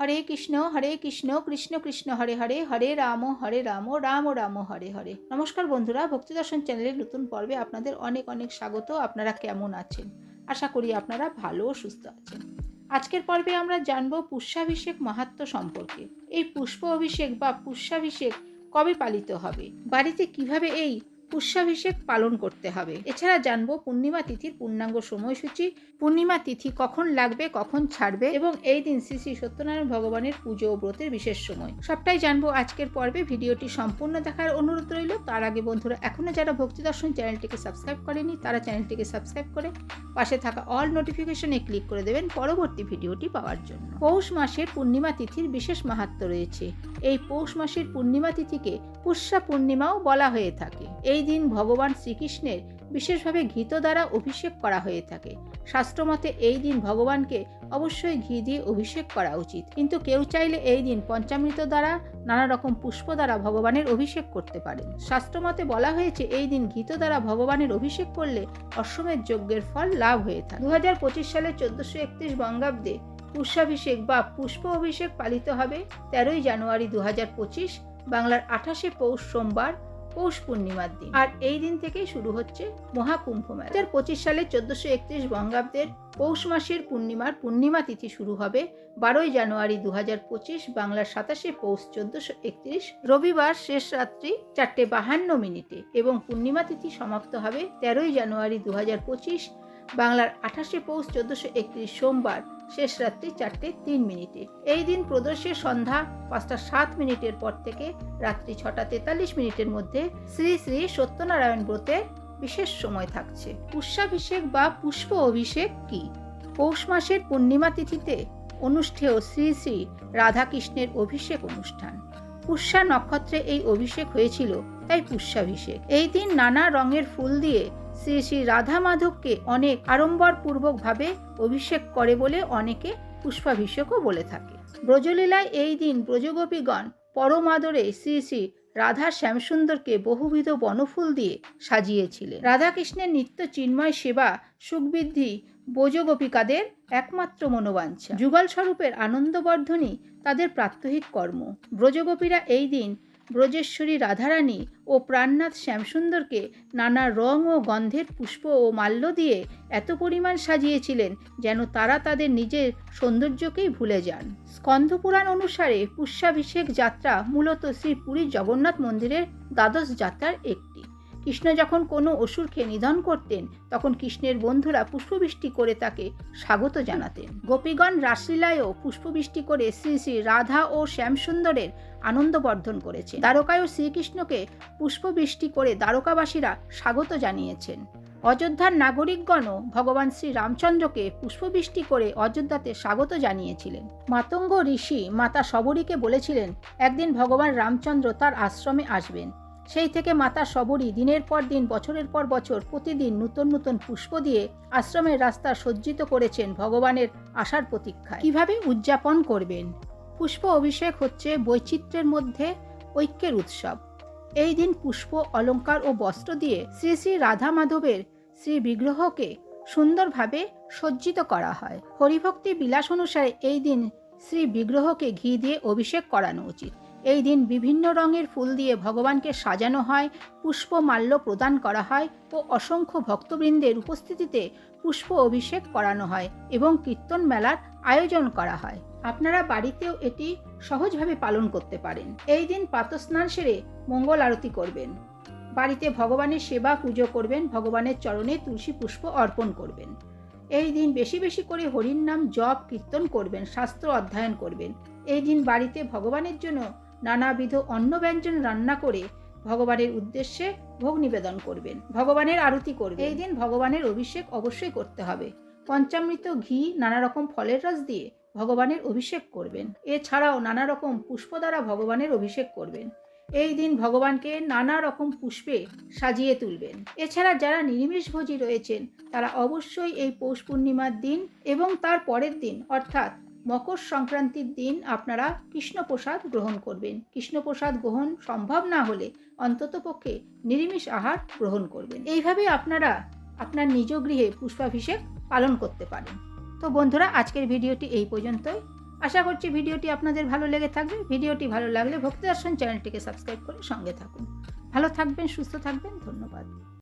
হরে কৃষ্ণ হরে কৃষ্ণ কৃষ্ণ কৃষ্ণ, হরে হরে হরে রাম হরে রাম রাম রাম, হরে হরে। নমস্কার বন্ধুরা, ভক্তি দর্শন চ্যানেলের নতুন পর্বে আপনাদের অনেক অনেক স্বাগত। আপনারা কেমন আছেন? আশা করি আপনারা ভালো ও সুস্থ আছেন। আজকের পর্বে আমরা জানব পুষ্যাভিষেক মাহাত্ম্য সম্পর্কে। এই পুষ্প অভিষেক বা পুষ্যাভিষেক কবে পালিত হবে? বাড়িতে কীভাবে এই পুষ্যাভিষেক পালন করতে হবে। এছাড়া জানব পূর্ণিমা তিথির পূর্ণাঙ্গ সময়সূচি। পূর্ণিমা তিথি কখন লাগবে, কখন ছাড়বে এবং এই দিন শ্রী শ্রী সত্যনারায়ণ ভগবানের পুজো ও ব্রতের বিশেষ সময়। সবটাই জানব আজকের পর্বে। ভিডিওটি সম্পূর্ণ দেখার অনুরোধ রইল। তার আগে বন্ধুরা এখনও যারা ভক্তি দর্শন চ্যানেলটিকে সাবস্ক্রাইব করেনি, তারা চ্যানেলটিকে সাবস্ক্রাইব করে পাশে থাকা অল নোটিফিকেশনে ক্লিক করে দেবেন পরবর্তী ভিডিওটি পাওয়ার জন্য। পৌষ মাসের পূর্ণিমা তিথির বিশেষ মাহাত্ম্য রয়েছে। এই পৌষ মাসের পূর্ণিমা তিথিকে পুষ্যা পূর্ণিমাও বলা হয়ে থাকে। এই দিন ভগবান শ্রীকৃষ্ণের বিশেষভাবে ঘিত দ্বারা অভিষেক করা হয়ে থাকে। শাস্ত্রমতে এই দিন ভগবানকে অবশ্যই ঘি দিয়ে অভিষেক করা উচিত। কিন্তু কেউ চাইলে এই দিন পঞ্চামৃত দ্বারা, নানা রকম পুষ্প দ্বারা ভগবানের অভিষেক করতে পারেন। শাস্ত্রমতে বলা হয়েছে, এই দিন ঘিত দ্বারা ভগবানের অভিষেক করলে অশ্বমেধ যজ্ঞের ফল লাভ হয়ে থাকে। দু সালের চোদ্দশো একত্রিশ বঙ্গাব্দে পুষ্যাভিষেক বা পুষ্প অভিষেক পালিত হবে তেরোই জানুয়ারি দু হাজার পঁচিশ, বাংলার আঠাশে পৌষ সোমবার, পৌষ পূর্ণিমার দিন। আর এই দিন থেকেই শুরু হচ্ছে মহাকুম্ভ মেলা। দু পঁচিশ সালে চোদ্দশো একত্রিশ বঙ্গাব্দের পৌষ মাসের পূর্ণিমার পূর্ণিমা তিথি শুরু হবে বারোই জানুয়ারি দু হাজার পঁচিশ, বাংলার সাতাশে পৌষ চোদ্দশো একত্রিশ, রবিবার শেষ রাত্রি চারটে বাহান্ন মিনিটে এবং পূর্ণিমা তিথি সমাপ্ত হবে তেরোই জানুয়ারি দু হাজার পঁচিশ বাংলার আঠাশে পৌষ চোদ্দশো একত্রিশ সোমবার শেষ রাত্রি চারটে তিন মিনিটে। এই দিন প্রদর্শের সন্ধ্যা পাঁচটা সাত মিনিটের পর থেকে রাত্রি ছটা তেতাল্লিশ মিনিটের মধ্যে শ্রী শ্রী সত্যনারায়ণ ব্রতের বিশেষ সময় থাকছে। পুষ্যাভিষেক বা পুষ্প অভিষেক কি? পৌষ মাসের পূর্ণিমা তিথিতে অনুষ্ঠেয় শ্রী শ্রী রাধাকৃষ্ণের অভিষেক অনুষ্ঠান। পুষ্যা নক্ষত্রে এই অভিষেক হয়েছিল, তাই পুষ্যাভিষেক। এই দিন নানা রঙের ফুল দিয়ে শ্রী শ্রী রাধা মাধবকে অনেক আড়ম্বরপূর্বকভাবে অভিষেক করে বলে অনেকে পুষ্পাভিষেকও বলে থাকে। ব্রজলীলায় এই দিন ব্রজগোপীগণ পরম আদরে শ্রী শ্রী রাধা শ্যামসুন্দরকে বহুবিধ বনফুল দিয়ে সাজিয়েছিলেন। রাধাকৃষ্ণের নিত্য চিন্ময় সেবা, সুখবৃদ্ধি ব্রজগোপিকাদের একমাত্র মনোবাঞ্ছা। যুগল স্বরূপের আনন্দবর্ধনই তাদের প্রাত্যহিক কর্ম। ব্রজগোপীরা এই দিন ব্রজেশ্বরী রাধারানী ও প্রাণনাথ শ্যামসুন্দরকে নানা রং ও গন্ধের পুষ্প ও মাল্য দিয়ে এত পরিমাণ সাজিয়েছিলেন যেন তারা তাদের নিজের সৌন্দর্যকেই ভুলে যান। স্কন্ধপুরাণ অনুসারে পুষ্যাভিষেক যাত্রা মূলত শ্রী পুরীর জগন্নাথ মন্দিরের দ্বাদশ যাত্রার একটি কৃষ্ণ যখন কোনো অসুরকে নিধন করতেন, তখন কৃষ্ণের বন্ধুরা পুষ্পবৃষ্টি করে তাকে স্বাগত জানাতেন। গোপীগণ রাসলীলায়ও পুষ্পবৃষ্টি করে শ্রী শ্রী রাধা ও শ্যামসুন্দরের আনন্দ বর্ধন করেছে দ্বারকায়ও শ্রীকৃষ্ণকে পুষ্পবৃষ্টি করে দ্বারকাবাসীরা স্বাগত জানিয়েছেন। অযোধ্যার নাগরিকগণও ভগবান শ্রী রামচন্দ্রকে পুষ্পবৃষ্টি করে অযোধ্যাতে স্বাগত জানিয়েছিলেন। মাতঙ্গ ঋষি মাতা সবরীকে বলেছিলেন, একদিন ভগবান রামচন্দ্র তার আশ্রমে আসবেন। সেই থেকে মাতা সবরী দিনের পর দিন, বছরের পর বছর প্রতিদিন নতুন নতুন পুষ্প দিয়ে আশ্রমের রাস্তা সজ্জিত করেছেন ভগবানের আশার প্রতীক্ষায়। কীভাবে উদযাপন করবেন? পুষ্প অভিষেক হচ্ছে বৈচিত্র্যের মধ্যে ঐক্যের উৎসব। এই দিন পুষ্প, অলঙ্কার ও বস্ত্র দিয়ে শ্রী শ্রী রাধা মাধবের শ্রী বিগ্রহকে সুন্দরভাবে সজ্জিত করা হয়। হরিভক্তি বিলাস অনুসারে এই দিন শ্রী বিগ্রহকে ঘি দিয়ে অভিষেক করানো উচিত। এই দিন বিভিন্ন রঙের ফুল দিয়ে ভগবানকে সাজানো হয় পুষ্প মাল্য প্রদান করা হয় ও অসংখ্য ভক্তবৃন্দের উপস্থিতিতে পুষ্প অভিষেক করানো হয় এবং কীর্তন মেলার আয়োজন করা হয়। আপনারা বাড়িতেও এটি সহজভাবে পালন করতে পারেন। এই দিন প্রাতস্নান সেরে মঙ্গল আরতি করবেন। বাড়িতে ভগবানের সেবা পুজো করবেন, ভগবানের চরণে তুলসী পুষ্প অর্পণ করবেন। এই দিন বেশি বেশি করে হরির নাম জপ কীর্তন করবেন, শাস্ত্র অধ্যয়ন করবেন। এই দিন বাড়িতে ভগবানের জন্য নানাবিধ অন্ন ব্যঞ্জন রান্না করে ভগবানের উদ্দেশ্যে ভোগ নিবেদন করবেন। ভগবানের আরতি করবেন। এই দিন ভগবানের অভিষেক অবশ্যই করতে হবে। পঞ্চামৃত ঘি নানা রকম ফলের রস দিয়ে ভগবানের অভিষেক করবেন। এছাড়াও নানা রকম পুষ্প দ্বারা ভগবানের অভিষেক করবেন। এই দিন ভগবানকে নানা রকম পুষ্পে সাজিয়ে তুলবেন। এছাড়া যারা নিরামিষভোজী রয়েছেন, তারা অবশ্যই এই পৌষ পূর্ণিমার দিন এবং তার পরের দিন, অর্থাৎ মকর সংক্রান্তির দিন আপনারা কৃষ্ণপ্রসাদ গ্রহণ করবেন। কৃষ্ণপ্রসাদ গ্রহণ সম্ভব না হলে অন্ততপক্ষে নিরামিষ আহার গ্রহণ করবেন। এইভাবে আপনারা আপনার নিজ গৃহে পুষ্পাভিষেক পালন করতে পারেন। তো বন্ধুরা, আজকের ভিডিওটি এই পর্যন্তই। আশা করছি ভিডিওটি আপনাদের ভালো লেগে থাকবে। ভিডিওটি ভালো লাগলে ভক্তি দর্শন চ্যানেলটিকে সাবস্ক্রাইব করে সঙ্গে থাকুন। ভালো থাকবেন, সুস্থ থাকবেন, ধন্যবাদ।